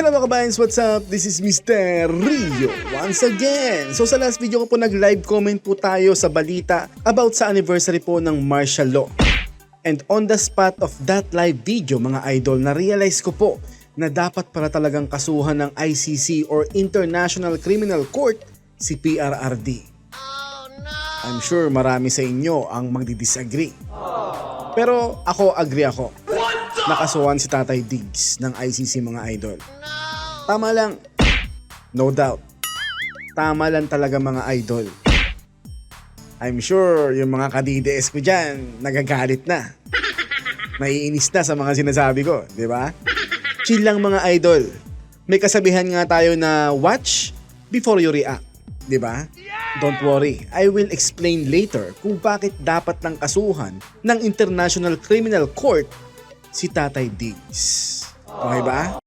Hello mga kabayans, what's up? This is Mr. Rio once again. So sa last video ko po nag-live comment po tayo sa balita about sa anniversary po ng martial law. And on the spot of that live video mga idol, na-realize ko po na dapat para talagang kasuhan ng ICC or International Criminal Court si PRRD. I'm sure marami sa inyo ang magdi-disagree. Pero ako agree ako. Nakasuhan si Tatay Diggs ng ICC mga idol. Tama lang. No doubt. Tama lang talaga mga idol. I'm sure yung mga kadides ko dyan, nagagalit na. Naiinis na sa mga sinasabi ko, di ba? Chill lang mga idol. May kasabihan nga tayo na watch before you react, di ba? Don't worry, I will explain later kung bakit dapat ng kasuhan ng International Criminal Court si Tatay Diggs. Okay ba?